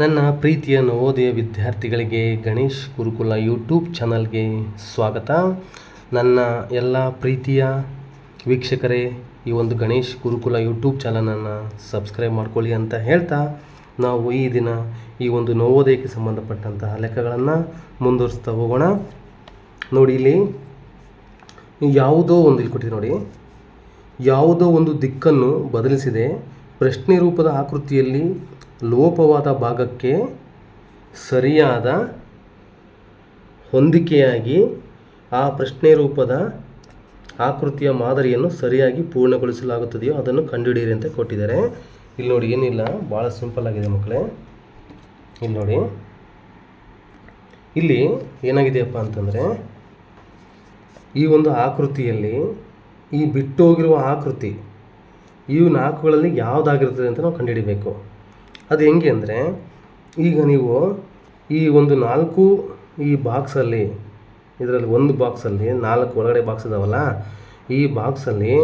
ನನ್ನ ಪ್ರೀತಿಯ ನವೋದಯ ವಿದ್ಯಾರ್ಥಿಗಳಿಗೆ ಗಣೇಶ್ ಗುರುಕುಲ ಯೂಟ್ಯೂಬ್ ಚಾನಲ್ಗೆ ಸ್ವಾಗತ. ನನ್ನ ಎಲ್ಲ ಪ್ರೀತಿಯ ವೀಕ್ಷಕರೇ, ಈ ಒಂದು ಗಣೇಶ್ ಗುರುಕುಲ ಯೂಟ್ಯೂಬ್ ಚಾನಲನ್ನು ಸಬ್ಸ್ಕ್ರೈಬ್ ಮಾಡ್ಕೊಳ್ಳಿ ಅಂತ ಹೇಳ್ತಾ, ನಾವು ಈ ದಿನ ಈ ಒಂದು ನವೋದಯಕ್ಕೆ ಸಂಬಂಧಪಟ್ಟಂತಹ ಲೆಕ್ಕಗಳನ್ನು ಮುಂದುವರಿಸ್ತಾ ಹೋಗೋಣ. ನೋಡಿ, ಇಲ್ಲಿ ಯಾವುದೋ ಒಂದು ಇಲ್ಲಿ ಕೊಟ್ಟಿದೆ ನೋಡಿ. ಯಾವುದೋ ಒಂದು ದಿಕ್ಕನ್ನು ಬದಲಿಸಿದೆ. ಪ್ರಶ್ನೆ ರೂಪದ ಆಕೃತಿಯಲ್ಲಿ ಲೋಪವಾದ ಭಾಗಕ್ಕೆ ಸರಿಯಾದ ಹೊಂದಿಕೆಯಾಗಿ ಆ ಪ್ರಶ್ನೆ ರೂಪದ ಆಕೃತಿಯ ಮಾದರಿಯನ್ನು ಸರಿಯಾಗಿ ಪೂರ್ಣಗೊಳಿಸಲಾಗುತ್ತದೆಯೋ ಅದನ್ನು ಕಂಡುಹಿಡಿಯಿರಿ ಅಂತ ಕೊಟ್ಟಿದ್ದಾರೆ. ಇಲ್ಲಿ ನೋಡಿ, ಏನಿಲ್ಲ ಭಾಳ ಸಿಂಪಲ್ ಆಗಿದೆ ಮಕ್ಕಳೇ. ಇಲ್ಲಿ ನೋಡಿ, ಇಲ್ಲಿ ಏನಾಗಿದೆಯಪ್ಪ ಅಂತಂದರೆ, ಈ ಒಂದು ಆಕೃತಿಯಲ್ಲಿ ಈ ಬಿಟ್ಟು ಹೋಗಿರುವ ಆಕೃತಿ ಈ ನಾಲ್ಕುಗಳಲ್ಲಿ ಯಾವುದಾಗಿರ್ತದೆ ಅಂತ ನಾವು ಕಂಡುಹಿಡಿಬೇಕು. ಅದು ಹೆಂಗೆ ಅಂದರೆ ಈಗ ನೀವು ಈ ಒಂದು ನಾಲ್ಕು ಈ ಬಾಕ್ಸಲ್ಲಿ, ಇದರಲ್ಲಿ ಒಂದು ಬಾಕ್ಸಲ್ಲಿ, ನಾಲ್ಕು ಒಳಗಡೆ ಬಾಕ್ಸ್ ಇದಾವಲ್ಲ, ಈ ಬಾಕ್ಸಲ್ಲಿ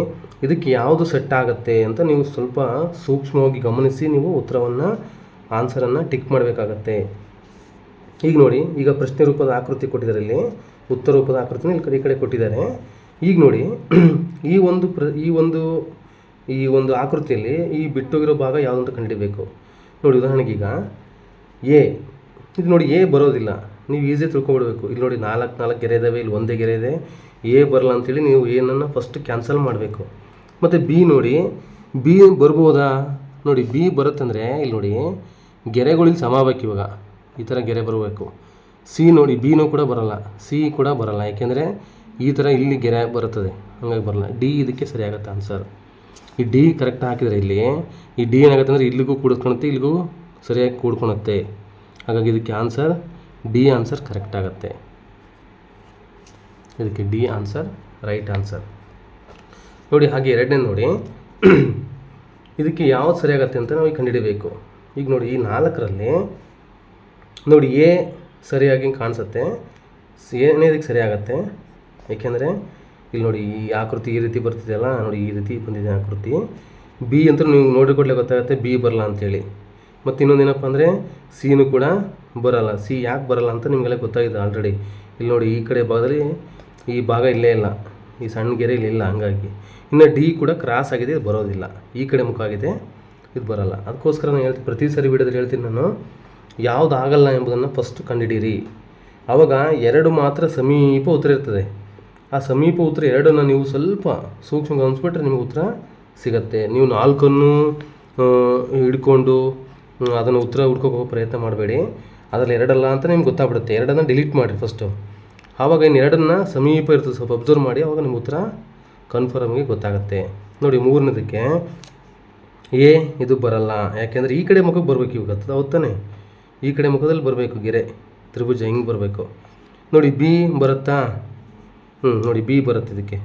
ಇದಕ್ಕೆ ಯಾವುದು ಸೆಟ್ ಆಗುತ್ತೆ ಅಂತ ನೀವು ಸ್ವಲ್ಪ ಸೂಕ್ಷ್ಮವಾಗಿ ಗಮನಿಸಿ ನೀವು ಉತ್ತರವನ್ನು ಆನ್ಸರನ್ನು ಟಿಕ್ ಮಾಡಬೇಕಾಗತ್ತೆ. ಈಗ ನೋಡಿ, ಈಗ ಪ್ರಶ್ನೆ ರೂಪದ ಆಕೃತಿ ಕೊಟ್ಟಿದ್ದಾರೆ ಇಲ್ಲಿ ಉತ್ತರ ರೂಪದ ಆಕೃತಿನ ಇಲ್ಲಿ ಕಡೆ ಈ ಕಡೆ ಕೊಟ್ಟಿದ್ದಾರೆ. ಈಗ ನೋಡಿ, ಈ ಒಂದು ಪ್ರ, ಈ ಒಂದು ಈ ಒಂದು ಆಕೃತಿಯಲ್ಲಿ ಈ ಬಿಟ್ಟೋಗಿರೋ ಭಾಗ ಯಾವುದಂತ ಕಂಡಿಬೇಕು ನೋಡಿ ಉದಾಹರಣೆಗೆ ಈಗ ಎ, ಇದು ನೋಡಿ ಎ ಬರೋದಿಲ್ಲ. ನೀವು ಈಸಿ ತಿಳ್ಕೊಬಿಡ್ಬೇಕು ಇಲ್ಲಿ ನೋಡಿ ನಾಲ್ಕು ನಾಲ್ಕು ಗೆರೆ ಇದ್ದಾವೆ ಇಲ್ಲಿ ಒಂದೇ ಗೆರೆ ಇದೆ. ಎ ಬರಲ್ಲ ಅಂತೇಳಿ ನೀವು ಏನನ್ನು ಫಸ್ಟ್ ಕ್ಯಾನ್ಸಲ್ ಮಾಡಬೇಕು. ಮತ್ತು ಬಿ ನೋಡಿ, ಬಿ ಬರ್ಬೋದಾ? ನೋಡಿ, ಬಿ ಬರುತ್ತಂದರೆ ಇಲ್ಲಿ ನೋಡಿ ಗೆರೆಗಳಿಲ್ಲಿ ಸಮ ಆಗ್ಬೇಕು ಇವಾಗ. ಈ ಥರ ಗೆರೆ ಬರಬೇಕು. ಸಿ ನೋಡಿ ಬಿನೂ ಕೂಡ ಬರಲ್ಲ. ಸಿ ಕೂಡ ಬರಲ್ಲ. ಯಾಕೆಂದರೆ ಈ ಥರ ಇಲ್ಲಿ ಗೆರೆ ಬರುತ್ತದೆ. ಹಂಗಾಗಿ ಬರಲ್ಲ. ಡಿ ಇದಕ್ಕೆ ಸರಿಯಾಗುತ್ತೆ ಆನ್ಸರ್ ಈ ಡಿ ಕರೆಕ್ಟ್ ಹಾಕಿದರೆ ಇಲ್ಲಿ, ಈ ಡಿ ಏನಾಗುತ್ತೆ ಅಂದರೆ ಇಲ್ಲಿಗೂ ಕೂಡಿಸ್ಕೊಳತ್ತೆ ಇಲ್ಲಿಗೂ ಸರಿಯಾಗಿ ಕೂಡ್ಕೊಳತ್ತೆ ಹಾಗಾಗಿ ಇದಕ್ಕೆ ಆನ್ಸರ್ ಡಿ ಆನ್ಸರ್ ಕರೆಕ್ಟ್ ಆಗುತ್ತೆ. ಇದಕ್ಕೆ ಡಿ ಆನ್ಸರ್ ರೈಟ್ ಆನ್ಸರ್ ನೋಡಿ, ಹಾಗೆ ಎರಡನೇ ನೋಡಿ. ಇದಕ್ಕೆ ಯಾವ್ದು ಸರಿಯಾಗತ್ತೆ ಅಂತ ನಾವು ಈಗ ಕಂಡುಹಿಡಬೇಕು. ಈಗ ನೋಡಿ, ಈ ನಾಲ್ಕರಲ್ಲಿ ನೋಡಿ ಎ ಸರಿಯಾಗಿ ಕಾಣಿಸುತ್ತೆ. ಏನೇ ಇದಕ್ಕೆ ಸರಿಯಾಗತ್ತೆ. ಏಕೆಂದರೆ ಇಲ್ಲಿ ನೋಡಿ ಈ ಆಕೃತಿ ಈ ರೀತಿ ಬರ್ತಿದೆಯಲ್ಲ ನೋಡಿ ಈ ರೀತಿ ಬಂದಿದೆ ಆಕೃತಿ. ಬಿ ಅಂತ ನೀವು ನೋಡಿಕೊಡ್ಲೆ ಗೊತ್ತಾಗುತ್ತೆ ಬಿ ಬರಲ್ಲ ಅಂತೇಳಿ. ಮತ್ತು ಇನ್ನೊಂದೇನಪ್ಪ ಅಂದರೆ ಸಿನೂ ಕೂಡ ಬರಲ್ಲ. ಸಿ ಯಾಕೆ ಬರಲ್ಲ ಅಂತ ನಿಮಗೆಲ್ಲ ಗೊತ್ತಾಗಿದೆ ಆಲ್ರೆಡಿ ಇಲ್ಲಿ ನೋಡಿ ಈ ಕಡೆ ಭಾಗದಲ್ಲಿ ಈ ಭಾಗ ಇಲ್ಲೇ ಇಲ್ಲ. ಈ ಸಣ್ಣ ಗೆರೆ ಇಲ್ಲ ಹಂಗಾಗಿ. ಇನ್ನು ಡಿ ಕೂಡ ಕ್ರಾಸ್ ಆಗಿದೆ, ಇದು ಬರೋದಿಲ್ಲ. ಈ ಕಡೆ ಮುಖ ಆಗಿದೆ, ಇದು ಬರಲ್ಲ. ಅದಕ್ಕೋಸ್ಕರ ನಾನು ಹೇಳ್ತೀನಿ ಪ್ರತಿ ಸರಿ ವಿಡಿಯೋದಲ್ಲಿ ಹೇಳ್ತೀನಿ ನಾನು, ಯಾವುದು ಆಗಲ್ಲ ಎಂಬುದನ್ನು ಫಸ್ಟ್ ಕಂಡುಹಿಡೀರಿ ಆವಾಗ ಎರಡು ಮಾತ್ರ ಸಮೀಪ ಉತ್ತರ ಇರ್ತದೆ. ಆ ಸಮೀಪ ಉತ್ತರ ಎರಡನ್ನು ನೀವು ಸ್ವಲ್ಪ ಸೂಕ್ಷ್ಮ ಗಮನಿಸ್ಬಿಟ್ರೆ ನಿಮಗೆ ಉತ್ತರ ಸಿಗತ್ತೆ. ನೀವು ನಾಲ್ಕನ್ನು ಹಿಡ್ಕೊಂಡು ಅದನ್ನು ಉತ್ತರ ಹುಡ್ಕೋಕೆ ಪ್ರಯತ್ನ ಮಾಡಬೇಡಿ. ಅದರಲ್ಲಿ ಎರಡಲ್ಲ ಅಂತ ನಿಮ್ಗೆ ಗೊತ್ತಾಗ್ಬಿಡುತ್ತೆ. ಎರಡನ್ನು ಡಿಲೀಟ್ ಮಾಡಿರಿ ಫಸ್ಟು ಆವಾಗ ಇನ್ನು ಎರಡನ್ನು ಸಮೀಪ ಇರ್ತದೆ. ಸ್ವಲ್ಪ ಅಬ್ಸರ್ವ್ ಮಾಡಿ, ಆವಾಗ ನಿಮ್ಮ ಉತ್ತರ ಕನ್ಫರ್ಮ್ಗೆ ಗೊತ್ತಾಗುತ್ತೆ. ನೋಡಿ, ಮೂರನೇದಕ್ಕೆ ಎ, ಇದು ಬರಲ್ಲ. ಯಾಕೆಂದರೆ ಈ ಕಡೆ ಮುಖಕ್ಕೆ ಬರಬೇಕು ಇವಾಗ. ಹತ್ತದ ತಾನೆ ಈ ಕಡೆ ಮುಖದಲ್ಲಿ ಬರಬೇಕು ಗೆರೆ. ತ್ರಿಭುಜ ಹಿಂಗೆ ಬರಬೇಕು. ನೋಡಿ, ಬಿ ಬರುತ್ತಾ? ಹ್ಞೂ, ನೋಡಿ, ಬಿ ಬರುತ್ತೆ ಇದಕ್ಕೆ.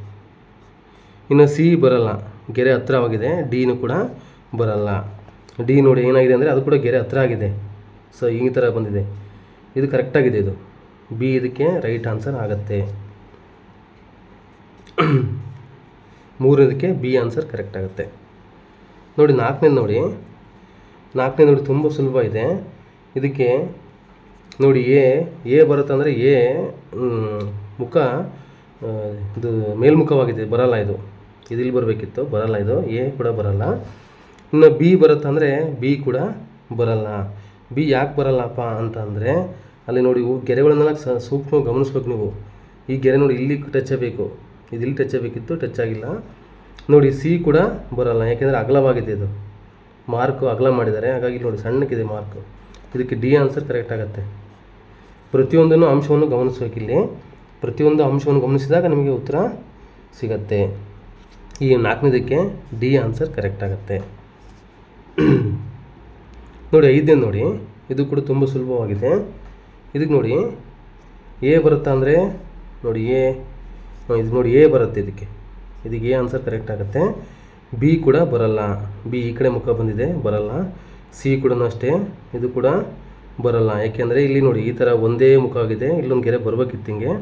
ಇನ್ನು ಸಿ ಬರಲ್ಲ. ಗೆರೆ ಹತ್ರವಾಗಿದೆ ಡಿನೂ ಕೂಡ ಬರಲ್ಲ. ಡಿ ನೋಡಿ, ಏನಾಗಿದೆ ಅಂದರೆ ಅದು ಕೂಡ ಗೆರೆ ಹತ್ರ ಆಗಿದೆ. ಸೊ ಈ ಥರ ಬಂದಿದೆ. ಇದು ಕರೆಕ್ಟಾಗಿದೆ ಇದು. ಬಿ ಇದಕ್ಕೆ ರೈಟ್ ಆನ್ಸರ್ ಆಗುತ್ತೆ. ಮೂರನೇದಕ್ಕೆ ಬಿ ಆನ್ಸರ್ ಕರೆಕ್ಟ್ ಆಗುತ್ತೆ. ನೋಡಿ, ನಾಲ್ಕನೇದು ನೋಡಿ. ನಾಲ್ಕನೇ ನೋಡಿ ತುಂಬ ಸುಲಭ ಇದೆ. ಇದಕ್ಕೆ ನೋಡಿ, ಎ ಎ ಬರುತ್ತಂದರೆ ಎ ಮುಖ ಇದು ಮೇಲ್ಮುಖವಾಗಿದೆ, ಬರಲ್ಲ ಇದು. ಇದಿಲ್ಲಿ ಬರಬೇಕಿತ್ತು, ಬರಲ್ಲ ಇದು. ಎ ಕೂಡ ಬರಲ್ಲ. ಇನ್ನು ಬಿ ಬರುತ್ತಂದರೆ ಬಿ ಕೂಡ ಬರಲ್ಲ. ಬಿ ಯಾಕೆ ಬರಲ್ಲಪ್ಪ ಅಂತ ಅಂದರೆ, ಅಲ್ಲಿ ನೋಡಿ ಗೆರೆಗಳನ್ನೆಲ್ಲ ಸ, ಸೂಕ್ಷ್ಮ ಗಮನಿಸ್ಬೇಕು ನೀವು. ಈ ಗೆರೆ ನೋಡಿ ಇಲ್ಲಿ ಟಚ್ ಆಗಬೇಕು ಇದು ಇಲ್ಲಿ ಟಚ್ ಆಗಬೇಕಿತ್ತು ಟಚ್ ಆಗಿಲ್ಲ. ನೋಡಿ ಸಿ ಕೂಡ ಬರಲ್ಲ, ಯಾಕೆಂದರೆ ಅಗಲವಾಗಿದೆ ಇದು. ಮಾರ್ಕು ಅಗಲ ಮಾಡಿದ್ದಾರೆ. ಹಾಗಾಗಿ ನೋಡಿ ಸಣ್ಣಕ್ಕಿದೆ ಮಾರ್ಕು. ಇದಕ್ಕೆ ಡಿ ಆನ್ಸರ್ ಕರೆಕ್ಟ್ ಆಗುತ್ತೆ. ಪ್ರತಿಯೊಂದನ್ನು ಅಂಶವನ್ನು ಗಮನಿಸಬೇಕಿಲ್ಲಿ ಪ್ರತಿಯೊಂದು ಅಂಶವನ್ನು ಗಮನಿಸಿದಾಗ ನಿಮಗೆ ಉತ್ತರ ಸಿಗತ್ತೆ. ಈ ನಾಲ್ಕನೇದಕ್ಕೆ ಡಿ ಆನ್ಸರ್ ಕರೆಕ್ಟ್ ಆಗುತ್ತೆ. ನೋಡಿ ಐದನೇ ನೋಡಿ. ಇದು ಕೂಡ ತುಂಬ ಸುಲಭವಾಗಿದೆ. ಇದಕ್ಕೆ ನೋಡಿ ಎ ಬರುತ್ತಾ ಅಂದರೆ, ನೋಡಿ ಎ ಇದು ನೋಡಿ ಎ ಬರುತ್ತೆ ಇದಕ್ಕೆ. ಇದಕ್ಕೆ ಎ ಆನ್ಸರ್ ಕರೆಕ್ಟ್ ಆಗುತ್ತೆ. ಬಿ ಕೂಡ ಬರಲ್ಲ. ಬಿ ಈ ಕಡೆ ಮುಖ ಬಂದಿದೆ, ಬರಲ್ಲ. ಸಿ ಕೂಡ ಅಷ್ಟೇ, ಇದು ಕೂಡ ಬರಲ್ಲ. ಯಾಕೆಂದರೆ ಇಲ್ಲಿ ನೋಡಿ, ಈ ಥರ ಒಂದೇ ಮುಖ ಆಗಿದೆ. ಇಲ್ಲೊಂದು ಗೆರೆ ಬರಬೇಕಿತ್ತು ಹಿಂಗೆ.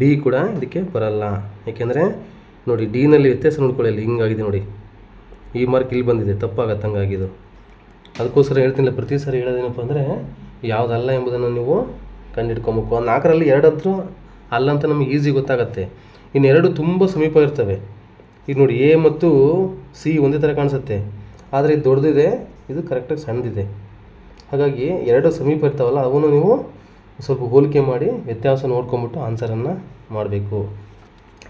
ಡಿ ಕೂಡ ಇದಕ್ಕೆ ಬರಲ್ಲ. ಯಾಕೆಂದರೆ ನೋಡಿ ಡಿನಲ್ಲಿ ವ್ಯತ್ಯಾಸ ನೋಡ್ಕೊಳ್ಳಿ, ಅಲ್ಲಿ ಹಿಂಗಾಗಿದೆ ನೋಡಿ. ಈ ಮಾರ್ಕ್ ಇಲ್ಲಿ ಬಂದಿದೆ ತಪ್ಪಾಗತ್ತೆ ಹಂಗಾಗಿದ್ದು ಅದಕ್ಕೋಸ್ಕರ ಹೇಳ್ತೀನಿ ಪ್ರತಿ ಸಾರಿ ಹೇಳೋದೇನಪ್ಪ ಅಂದರೆ, ಯಾವುದಲ್ಲ ಎಂಬುದನ್ನು ನೀವು ಕಂಡುಹಿಡ್ಕೊಬೇಕು ನಾಲ್ಕರಲ್ಲಿ ಎರಡಂತೂ ಅಲ್ಲ ಅಂತ ನಮಗೆ ಈಸಿ ಗೊತ್ತಾಗತ್ತೆ. ಎರಡು ತುಂಬ ಸಮೀಪ ಇರ್ತವೆ. ಈಗ ನೋಡಿ ಎ ಮತ್ತು ಸಿ ಒಂದೇ ಥರ ಕಾಣಿಸುತ್ತೆ. ಆದರೆ ಇದು ದೊಡ್ಡದಿದೆ, ಇದು ಕರೆಕ್ಟಾಗಿ ಸಣ್ಣದಿದೆ. ಹಾಗಾಗಿ ಎರಡು ಸಮೀಪ ಇರ್ತಾವಲ್ಲ ಅವನ್ನು ನೀವು ಸ್ವಲ್ಪ ಹೋಲಿಕೆ ಮಾಡಿ, ವ್ಯತ್ಯಾಸ ನೋಡ್ಕೊಂಬಿಟ್ಟು ಆನ್ಸರನ್ನು ಮಾಡಬೇಕು.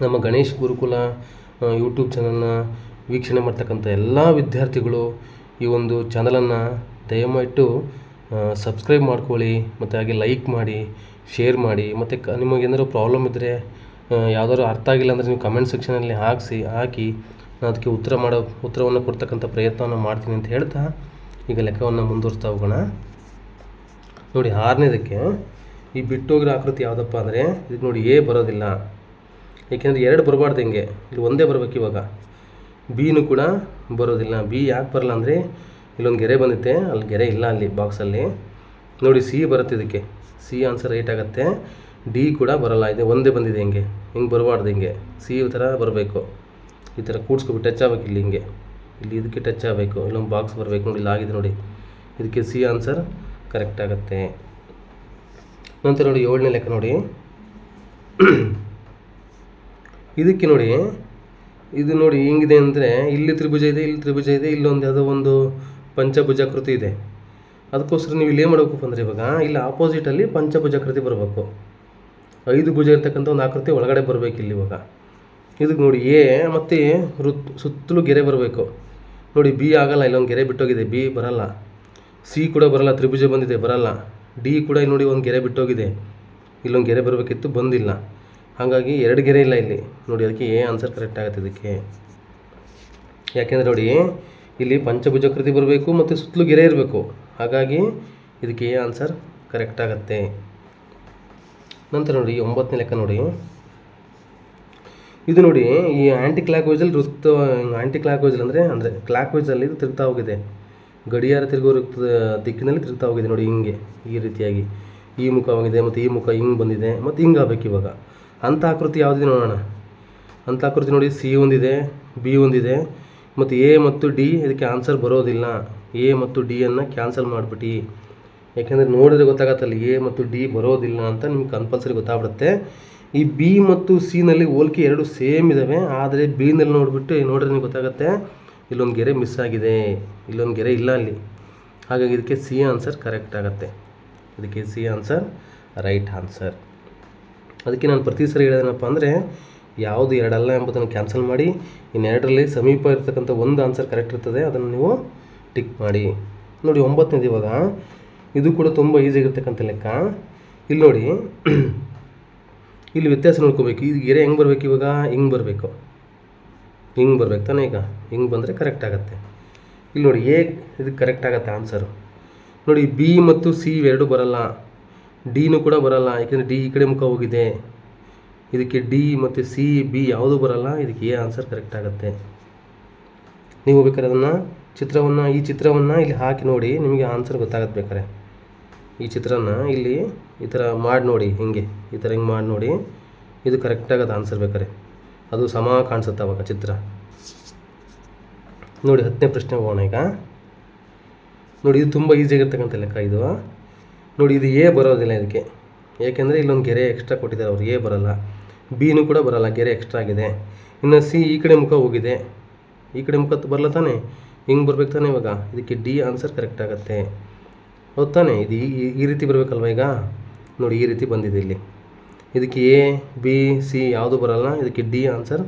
ನಮ್ಮ ಗಣೇಶ್ ಗುರುಕುಲ ಯೂಟ್ಯೂಬ್ ಚಾನಲ್ನ ವೀಕ್ಷಣೆ ಮಾಡ್ತಕ್ಕಂಥ ಎಲ್ಲ ವಿದ್ಯಾರ್ಥಿಗಳು ಈ ಒಂದು ಚಾನಲನ್ನು ದಯಮಾಟ್ಟು ಸಬ್ಸ್ಕ್ರೈಬ್ ಮಾಡ್ಕೊಳ್ಳಿ, ಮತ್ತು ಹಾಗೆ ಲೈಕ್ ಮಾಡಿ ಶೇರ್ ಮಾಡಿ, ಮತ್ತು ಕ ನಿಮಗೇನಾದ್ರು ಪ್ರಾಬ್ಲಮ್ ಇದ್ದರೆ ಯಾವುದಾದ್ರು ಅರ್ಥ ಆಗಿಲ್ಲ ಅಂದರೆ ನೀವು ಕಮೆಂಟ್ ಸೆಕ್ಷನಲ್ಲಿ ಹಾಕಿಸಿ, ಹಾಕಿ, ನಾನು ಅದಕ್ಕೆ ಉತ್ತರ ಮಾಡೋ, ಉತ್ತರವನ್ನು ಕೊಡ್ತಕ್ಕಂಥ ಪ್ರಯತ್ನವನ್ನು ಮಾಡ್ತೀನಿ ಅಂತ ಹೇಳ್ತಾ ಈಗ ಲೆಕ್ಕವನ್ನು ಮುಂದುವರಿಸ್ತಾ ಹೋಗೋಣ. ನೋಡಿ ಆರನೇದಕ್ಕೆ ಈ ಬಿಟ್ಟೋಗಿರೋ ಆಕೃತಿ ಯಾವುದಪ್ಪ ಅಂದರೆ ಇದಕ್ಕೆ ನೋಡಿ ಎ ಬರೋದಿಲ್ಲ. ಏಕೆಂದರೆ ಎರಡು ಬರಬಾರ್ದು ಹಿಂಗೆ. ಇಲ್ಲಿ ಒಂದೇ ಬರಬೇಕು ಇವಾಗ. ಬಿನೂ ಕೂಡ ಬರೋದಿಲ್ಲ. ಬಿ ಯಾಕೆ ಬರಲ್ಲ ಅಂದರೆ ಇಲ್ಲೊಂದು ಗೆರೆ ಬಂದಿತ್ತೆ. ಅಲ್ಲಿ ಗೆರೆ ಇಲ್ಲ ಅಲ್ಲಿ ಬಾಕ್ಸಲ್ಲಿ ನೋಡಿ ಸಿ ಬರುತ್ತೆ ಇದಕ್ಕೆ. ಸಿ ಆನ್ಸರ್ ರೈಟ್ ಆಗುತ್ತೆ. ಡಿ ಕೂಡ ಬರಲ್ಲ. ಇದೆ ಒಂದೇ ಬಂದಿದೆ ಹಿಂಗೆ. ಹಿಂಗೆ ಬರಬಾರ್ದು ಹಿಂಗೆ. ಸಿ ಈ ಥರ ಬರಬೇಕು. ಈ ಥರ ಕೂಡ್ಸ್ಕೊಬಿಟ್ಟು ಟಚ್ ಆಗಬೇಕು ಇಲ್ಲಿ ಹಿಂಗೆ. ಇಲ್ಲಿ ಇದಕ್ಕೆ ಟಚ್ ಆಗಬೇಕು. ಇಲ್ಲೊಂದು ಬಾಕ್ಸ್ ಬರಬೇಕು ನೋಡಿ. ಇಲ್ಲಾಗಿದೆ ನೋಡಿ. ಇದಕ್ಕೆ ಸಿ ಆನ್ಸರ್ ಕರೆಕ್ಟ್ ಆಗುತ್ತೆ. ನಂತರ ನೋಡಿ ಏಳನೇ ಲೆಕ್ಕ ನೋಡಿ. ಇದಕ್ಕೆ ನೋಡಿ, ಇದು ನೋಡಿ ಹೆಂಗಿದೆ ಅಂದರೆ ಇಲ್ಲಿ ತ್ರಿಭುಜ ಇದೆ, ಇಲ್ಲಿ ತ್ರಿಭುಜ ಇದೆ, ಇಲ್ಲೊಂದು ಯಾವುದೋ ಒಂದು ಪಂಚಭುಜಾಕೃತಿ ಇದೆ. ಅದಕ್ಕೋಸ್ಕರ ನೀವು ಇಲ್ಲಿ ಏನು ಮಾಡಬೇಕು ಅಂದರೆ ಇವಾಗ ಇಲ್ಲಿ ಆಪೋಸಿಟಲ್ಲಿ ಪಂಚಭುಜಾಕೃತಿ ಬರಬೇಕು. ಐದು ಭುಜ ಇರ್ತಕ್ಕಂಥ ಒಂದು ಆಕೃತಿ ಒಳಗಡೆ ಬರಬೇಕು ಇಲ್ಲಿ ಇವಾಗ. ಇದಕ್ಕೆ ನೋಡಿ ಎ ಮತ್ತು ವೃತ್ ಸುತ್ತಲೂ ಗೆರೆ ಬರಬೇಕು. ನೋಡಿ ಬಿ ಆಗಲ್ಲ, ಇಲ್ಲೊಂದು ಗೆರೆ ಬಿಟ್ಟೋಗಿದೆ, ಬಿ ಬರಲ್ಲ. ಸಿ ಕೂಡ ಬರಲ್ಲ, ತ್ರಿಭುಜ ಬಂದಿದೆ, ಬರಲ್ಲ. ಡಿ ಕೂಡ ಇಲ್ಲಿ ನೋಡಿ ಒಂದು ಗೆರೆ ಬಿಟ್ಟೋಗಿದೆ. ಇಲ್ಲೊಂದು ಗೆರೆ ಬರಬೇಕಿತ್ತು, ಬಂದಿಲ್ಲ. ಹಾಗಾಗಿ ಎರಡು ಗೆರೆ ಇಲ್ಲ ಇಲ್ಲಿ. ನೋಡಿ, ಅದಕ್ಕೆ ಎ ಆನ್ಸರ್ ಕರೆಕ್ಟ್ ಆಗುತ್ತೆ ಇದಕ್ಕೆ. ಯಾಕೆಂದರೆ ನೋಡಿ, ಇಲ್ಲಿ ಪಂಚಭುಜಾಕೃತಿ ಬರಬೇಕು ಮತ್ತು ಸುತ್ತಲೂ ಗೆರೆ ಇರಬೇಕು. ಹಾಗಾಗಿ ಇದಕ್ಕೆ ಎ ಆನ್ಸರ್ ಕರೆಕ್ಟ್ ಆಗುತ್ತೆ. ನಂತರ ನೋಡಿ, ಒಂಬತ್ತನೇ ಲೆಕ್ಕ ನೋಡಿ. ಇದು ನೋಡಿ, ಈ ಆ್ಯಂಟಿ ಕ್ಲಾಕ್ ವೈಸಲ್ಲಿ ವೃತ್ತ ಆ್ಯಂಟಿ ಕ್ಲಾಕ್ ವೈಸಲ್ ಅಂದರೆ ಅಂದರೆ ಕ್ಲಾಕ್ ವೈಸಲ್ಲಿ ಇದು ತಿರುಗ್ತಾ ಹೋಗಿದೆ. ಗಡಿಯಾರ ತಿರುಗೋ ದಿಕ್ಕಿನಲ್ಲಿ ತಿರುಗ್ತಾ ಹೋಗಿದೆ ನೋಡಿ ಹಿಂಗೆ, ಈ ರೀತಿಯಾಗಿ. ಈ ಮುಖವಾಗಿದೆ ಮತ್ತು ಈ ಮುಖ ಹಿಂಗೆ ಬಂದಿದೆ ಮತ್ತು ಹಿಂಗೆ ಆಗ್ಬೇಕು ಇವಾಗ. ಅಂಥ ಆಕೃತಿ ಯಾವುದಿದೆ ನೋಡೋಣ. ಅಂಥ ಆಕೃತಿ ನೋಡಿ ಸಿ ಒಂದಿದೆ, ಬಿ ಒಂದಿದೆ ಮತ್ತು ಎ ಮತ್ತು ಡಿ ಇದಕ್ಕೆ ಆನ್ಸರ್ ಬರೋದಿಲ್ಲ. ಎ ಮತ್ತು ಡಿಯನ್ನು ಕ್ಯಾನ್ಸಲ್ ಮಾಡಿಬಿಟ್ಟು. ಯಾಕೆಂದರೆ ನೋಡಿದ್ರೆ ಗೊತ್ತಾಗತ್ತಲ್ಲ ಎ ಮತ್ತು ಡಿ ಬರೋದಿಲ್ಲ ಅಂತ ನಿಮ್ಗೆ ಕಂಪಲ್ಸರಿ ಗೊತ್ತಾಗ್ಬಿಡುತ್ತೆ. ಈ ಬಿ ಮತ್ತು ಸಿನಲ್ಲಿ ಹೋಲಿಕೆ ಎರಡು ಸೇಮ್ ಇದ್ದಾವೆ ಆದರೆ ಬಿನಲ್ಲಿ ನೋಡಿಬಿಟ್ಟು ನೋಡಿದ್ರೆ ನಿಮ್ಗೆ ಗೊತ್ತಾಗುತ್ತೆ. ಇಲ್ಲೊಂದು ಗೆರೆ ಮಿಸ್ ಆಗಿದೆ, ಇಲ್ಲೊಂದು ಗೆರೆ ಇಲ್ಲ ಅಲ್ಲಿ. ಹಾಗಾಗಿ ಇದಕ್ಕೆ ಸಿ ಆನ್ಸರ್ ಕರೆಕ್ಟ್ ಆಗುತ್ತೆ. ಇದಕ್ಕೆ ಸಿ ಆನ್ಸರ್ ರೈಟ್ ಆನ್ಸರ್ ಅದಕ್ಕೆ ನಾನು ಪ್ರತಿ ಸರಿ ಹೇಳೋದೇನಪ್ಪ ಅಂದರೆ, ಯಾವುದು ಎರಡಲ್ಲ ಎಂಬುದನ್ನು ಕ್ಯಾನ್ಸಲ್ ಮಾಡಿ ಇನ್ನೆರಡರಲ್ಲಿ ಸಮೀಪ ಇರ್ತಕ್ಕಂಥ ಒಂದು ಆನ್ಸರ್ ಕರೆಕ್ಟ್ ಇರ್ತದೆ, ಅದನ್ನು ನೀವು ಟಿಕ್ ಮಾಡಿ. ನೋಡಿ, ಒಂಬತ್ತನೇದು ಇವಾಗ. ಇದು ಕೂಡ ತುಂಬ ಈಸಿಯಾಗಿರ್ತಕ್ಕಂಥ ಲೆಕ್ಕ. ಇಲ್ಲಿ ನೋಡಿ, ಇಲ್ಲಿ ವ್ಯತ್ಯಾಸ ನೋಡ್ಕೋಬೇಕು. ಈ ಗೆರೆ ಹೆಂಗೆ ಬರಬೇಕು ಇವಾಗ? ಹಿಂಗೆ ಬರಬೇಕು. ಹಿಂಗೆ ಬರ್ಬೇಕು ತಾನೇ ಈಗ? ಹಿಂಗೆ ಬಂದರೆ ಕರೆಕ್ಟ್ ಆಗುತ್ತೆ. ಇಲ್ಲಿ ನೋಡಿ ಎ ಇದು ಕರೆಕ್ಟ್ ಆಗುತ್ತೆ ಆನ್ಸರು ನೋಡಿ ಬಿ ಮತ್ತು ಸಿ ಇವೆರಡು ಬರಲ್ಲ. ಡಿನೂ ಕೂಡ ಬರಲ್ಲ, ಯಾಕೆಂದರೆ ಡಿ ಈ ಕಡೆ ಮುಖ ಹೋಗಿದೆ. ಇದಕ್ಕೆ ಡಿ ಮತ್ತು ಸಿ ಬಿ ಯಾವುದೂ ಬರಲ್ಲ, ಇದಕ್ಕೆ ಎ ಆನ್ಸರ್ ಕರೆಕ್ಟ್ ಆಗುತ್ತೆ. ನೀವು ಬೇಕಾದ್ರೆ ಅದನ್ನು ಚಿತ್ರವನ್ನು, ಈ ಚಿತ್ರವನ್ನು ಇಲ್ಲಿ ಹಾಕಿ ನೋಡಿ, ನಿಮಗೆ ಆನ್ಸರ್ ಗೊತ್ತಾಗತ್ತೆ ಬೇಕಾರೆ ಈ ಚಿತ್ರನ ಇಲ್ಲಿ ಈ ಥರ ಮಾಡಿ ನೋಡಿ, ಹಿಂಗೆ, ಈ ಥರ ಹಿಂಗೆ ಮಾಡಿ ನೋಡಿ, ಇದು ಕರೆಕ್ಟ್ ಆಗೋದು ಆನ್ಸರ್ ಬೇಕಾರೆ ಅದು ಸಮ ಕಾಣಿಸುತ್ತೆ ಅವಾಗ ಚಿತ್ರ. ನೋಡಿ, ಹತ್ತನೇ ಪ್ರಶ್ನೆ ಹೋಗೋಣ ಈಗ. ನೋಡಿ, ಇದು ತುಂಬ ಈಸಿಯಾಗಿರ್ತಕ್ಕಂಥ ಲೆಕ್ಕ ಇದು. ನೋಡಿ, ಇದು ಎ ಬರೋದಿಲ್ಲ ಇದಕ್ಕೆ. ಏಕೆಂದರೆ ಇಲ್ಲೊಂದು ಗೆರೆ ಎಕ್ಸ್ಟ್ರಾ ಕೊಟ್ಟಿದ್ದಾರೆ ಅವ್ರು. ಎ ಬರಲ್ಲ. ಬಿನೂ ಕೂಡ ಬರಲ್ಲ. ಗೆರೆ ಎಕ್ಸ್ಟ್ರಾ ಆಗಿದೆ. ಇನ್ನು ಸಿ ಈ ಕಡೆ ಮುಖ ಹೋಗಿದೆ. ಈ ಕಡೆ ಮುಖ ಬರಲ್ಲ ತಾನೆ? ಹಿಂಗೆ ಬರ್ಬೇಕು ತಾನೆ ಇವಾಗ? ಇದಕ್ಕೆ ಡಿ ಆನ್ಸರ್ ಕರೆಕ್ಟ್ ಆಗುತ್ತೆ. ಹೌದು ಇದು ಈ ಈ ರೀತಿ ಬರಬೇಕಲ್ವ ಈಗ? ನೋಡಿ, ಈ ರೀತಿ ಬಂದಿದೆ ಇಲ್ಲಿ. ಇದಕ್ಕೆ ಎ ಬಿ ಸಿ ಯಾವುದು ಬರಲ್ಲ? ಇದಕ್ಕೆ ಡಿ ಆನ್ಸರ್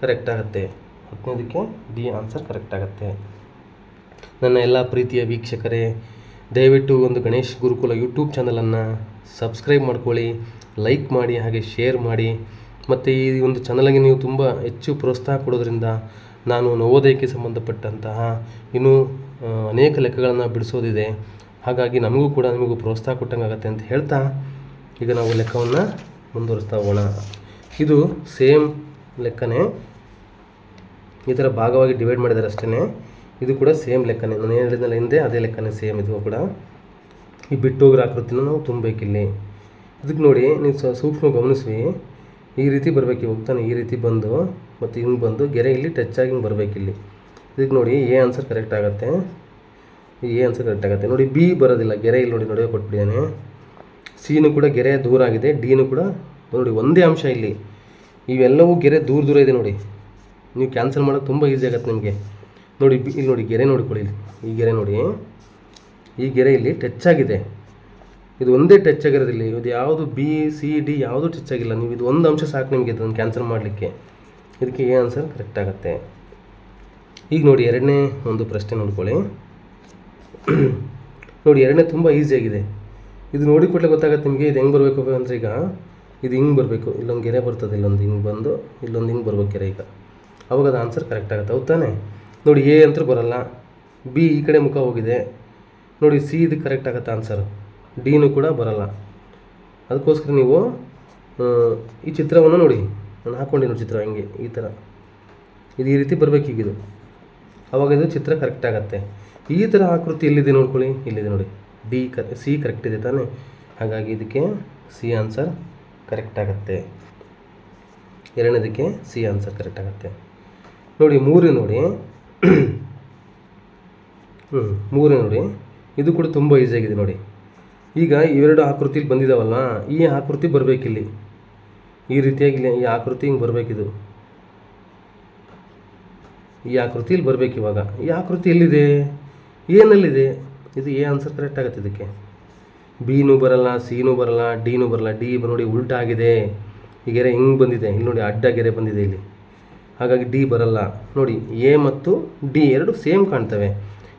ಕರೆಕ್ಟ್ ಆಗುತ್ತೆ. ಹತ್ತನೇದಕ್ಕೆ ಡಿ ಆನ್ಸರ್ ಕರೆಕ್ಟ್ ಆಗುತ್ತೆ. ನನ್ನ ಎಲ್ಲ ಪ್ರೀತಿಯ ವೀಕ್ಷಕರೇ, ದಯವಿಟ್ಟು ಒಂದು ಗಣೇಶ್ ಗುರುಕುಲ ಯೂಟ್ಯೂಬ್ ಚಾನಲನ್ನು ಸಬ್ಸ್ಕ್ರೈಬ್ ಮಾಡ್ಕೊಳ್ಳಿ ಲೈಕ್ ಮಾಡಿ, ಹಾಗೆ ಶೇರ್ ಮಾಡಿ. ಮತ್ತು ಈ ಒಂದು ಚಾನಲ್ಗೆ ನೀವು ತುಂಬ ಹೆಚ್ಚು ಪ್ರೋತ್ಸಾಹ ಕೊಡೋದ್ರಿಂದ ನಾನು ನವೋದಯಕ್ಕೆ ಸಂಬಂಧಪಟ್ಟಂತಹ ಇನ್ನೂ ಅನೇಕ ಲೆಕ್ಕಗಳನ್ನು ಬಿಡಿಸೋದಿದೆ. ಹಾಗಾಗಿ ನಮಗೂ ಕೂಡ ನಿಮಗೂ ಪ್ರೋತ್ಸಾಹ ಕೊಟ್ಟಂಗೆ ಆಗುತ್ತೆ ಅಂತ ಹೇಳ್ತಾ, ಈಗ ನಾವು ಲೆಕ್ಕವನ್ನು ಮುಂದುವರಿಸ್ತಾ ಹೋಗೋಣ. ಇದು ಸೇಮ್ ಲೆಕ್ಕನೇ. ಈ ಥರ ಭಾಗವಾಗಿ ಡಿವೈಡ್ ಮಾಡಿದ್ದಾರೆ ಅಷ್ಟೇ ಇದು ಕೂಡ ಸೇಮ್ ಲೆಕ್ಕನೇ. ನಾನು ಏನು ಹೇಳಿದ್ನಲ್ಲ ಹಿಂದೆ, ಅದೇ ಲೆಕ್ಕನೇ ಸೇಮ್ ಇದು ಕೂಡ. ಈ ಬಿಟ್ಟೋಗಿರೋ ಆಕೃತಿನ ನಾವು ತುಂಬಬೇಕಿಲ್ಲಿ. ಇದಕ್ಕೆ ನೋಡಿ, ನೀವು ಸೂಕ್ಷ್ಮ ಗಮನಿಸಿ ಈ ರೀತಿ ಬರಬೇಕು ಹೋಗ್ತಾನೆ, ಈ ರೀತಿ ಬಂದು, ಮತ್ತು ಹಿಂಗೆ ಬಂದು, ಗೆರೆ ಇಲ್ಲಿ ಟಚ್ ಆಗಿ ಹಿಂಗೆ ಬರಬೇಕಿಲ್ಲಿ. ಇದಕ್ಕೆ ನೋಡಿ, ಎ ಆನ್ಸರ್ ಕರೆಕ್ಟ್ ಆಗುತ್ತೆ. ಎ ಆನ್ಸರ್ ಕರೆಕ್ಟ್ ಆಗುತ್ತೆ. ನೋಡಿ, ಬಿ ಬರೋದಿಲ್ಲ. ಗೆರೆ ಇಲ್ಲಿ ನೋಡಿ ನೋಡಿ, ಕೊಟ್ಬಿಟ್ಟಿದ್ದಾನೆ. ಸಿನೂ ಕೂಡ ಗೆರೆ ದೂರ ಆಗಿದೆ, ಡಿನೂ ಕೂಡ. ನೋಡಿ, ಒಂದೇ ಅಂಶ ಇಲ್ಲಿ. ಇವೆಲ್ಲವೂ ಗೆರೆ ದೂರ ದೂರ ಇದೆ ನೋಡಿ. ನೀವು ಕ್ಯಾನ್ಸಲ್ ಮಾಡೋದು ತುಂಬ ಈಸಿ ಆಗುತ್ತೆ ನಿಮಗೆ. ನೋಡಿ ಇಲ್ಲಿ ನೋಡಿ, ಗೆರೆ ನೋಡಿಕೊಳ್ಳಿ. ಈ ಗೆರೆ ನೋಡಿ. ಈ ಗೆರೆ ಇಲ್ಲಿ ಟಚ್ ಆಗಿದೆ. ಇದು ಒಂದೇ ಟಚ್ ಆಗಿರೋದಿಲ್ಲ ಇದು ಯಾವುದು ಬಿ ಸಿ ಡಿ ಯಾವುದು ಟಚ್ ಆಗಿಲ್ಲ. ನೀವು ಇದು ಒಂದು ಅಂಶ ಸಾಕು ನಿಮಗೆ ಇದನ್ನು ಕ್ಯಾನ್ಸಲ್ ಮಾಡಲಿಕ್ಕೆ. ಇದಕ್ಕೆ ಎ ಆನ್ಸರ್ ಕರೆಕ್ಟ್ ಆಗುತ್ತೆ. ಈಗ ನೋಡಿ, ಎರಡನೇ ಒಂದು ಪ್ರಶ್ನೆ ನೋಡ್ಕೊಳ್ಳಿ. ನೋಡಿ, ಎರಡನೇ ತುಂಬ ಈಸಿಯಾಗಿದೆ ಇದು ನೋಡಿ ಕೊಟ್ಟಲೆ ಗೊತ್ತಾಗುತ್ತೆ ನಿಮಗೆ, ಇದು ಹೆಂಗೆ ಬರಬೇಕು ಅಂದರೆ ಈಗ. ಇದು ಹಿಂಗೆ ಬರಬೇಕು. ಇಲ್ಲೊಂದು ಗೆರೆ ಬರ್ತದೆ, ಇಲ್ಲೊಂದು ಹಿಂಗೆ ಬಂದು, ಇಲ್ಲೊಂದು ಹಿಂಗೆ ಬರ್ಬೇಕು ಗೆರೆ ಈಗ. ಅವಾಗ ಅದು ಆನ್ಸರ್ ಕರೆಕ್ಟ್ ಆಗುತ್ತೆ. ಹೌದು ತಾನೇ? ನೋಡಿ ಎ ಅಂತೂ ಬರಲ್ಲ. ಬಿ ಈ ಕಡೆ ಮುಖ ಹೋಗಿದೆ. ನೋಡಿ ಸಿ ಇದು ಕರೆಕ್ಟ್ ಆಗುತ್ತೆ ಆನ್ಸರು ಡಿನೂ ಕೂಡ ಬರಲ್ಲ. ಅದಕ್ಕೋಸ್ಕರ ನೀವು ಈ ಚಿತ್ರವನ್ನು ನೋಡಿ. ನಾನು ಹಾಕ್ಕೊಂಡಿನಿ ಚಿತ್ರ ಹಿಂಗೆ, ಈ ಥರ ಇದು ಈ ರೀತಿ ಬರಬೇಕೀಗಿದು. ಅವಾಗ ಇದು ಚಿತ್ರ ಕರೆಕ್ಟ್ ಆಗುತ್ತೆ. ಈ ಥರ ಆಕೃತಿ ಎಲ್ಲಿದೆ ನೋಡ್ಕೊಳ್ಳಿ. ಇಲ್ಲಿದೆ ನೋಡಿ. ಡಿ ಕ ಸಿ ಕರೆಕ್ಟ್ ಇದೆ ತಾನೆ? ಹಾಗಾಗಿ ಇದಕ್ಕೆ ಸಿ ಆನ್ಸರ್ ಕರೆಕ್ಟ್ ಆಗುತ್ತೆ. ಎರಡನೇದಕ್ಕೆ ಸಿ ಆನ್ಸರ್ ಕರೆಕ್ಟ್ ಆಗುತ್ತೆ. ನೋಡಿ, ಮೂರು ನೋಡಿ. ಹ್ಞೂ ಮೂರೇ ನೋಡಿ. ಇದು ಕೂಡ ತುಂಬ ಈಸಿಯಾಗಿದೆ ನೋಡಿ. ಈಗ ಇವೆರಡು ಆಕೃತಿಲಿ ಬಂದಿದ್ದಾವಲ್ಲ ಈ ಆಕೃತಿ ಬರಬೇಕಿಲ್ಲಿ. ಈ ರೀತಿಯಾಗಿ ಇಲ್ಲಿ ಈ ಆಕೃತಿ ಹಿಂಗೆ ಬರಬೇಕಿದು. ಈ ಆಕೃತಿಯಲ್ಲಿ ಬರಬೇಕು ಇವಾಗ. ಈ ಆಕೃತಿ ಎಲ್ಲಿದೆ? ಏನಲ್ಲಿದೆ ಇದು ಎ ಆನ್ಸರ್ ಕರೆಕ್ಟ್ ಆಗುತ್ತೆ ಇದಕ್ಕೆ. ಬಿನೂ ಬರಲ್ಲ, ಸಿನೂ ಬರಲ್ಲ, ಡಿನೂ ಬರಲ್ಲ, ಡಿ ನೋಡಿ ಉಲ್ಟಾಗಿದೆ ಈ ಗೆರೆ ಹಿಂಗೆ ಬಂದಿದೆ. ಇಲ್ಲಿ ನೋಡಿ ಅಡ್ಡ ಗೆರೆ ಬಂದಿದೆ ಇಲ್ಲಿ. ಹಾಗಾಗಿ ಡಿ ಬರಲ್ಲ. ನೋಡಿ ಎ ಮತ್ತು ಡಿ ಎರಡು ಸೇಮ್ ಕಾಣ್ತವೆ.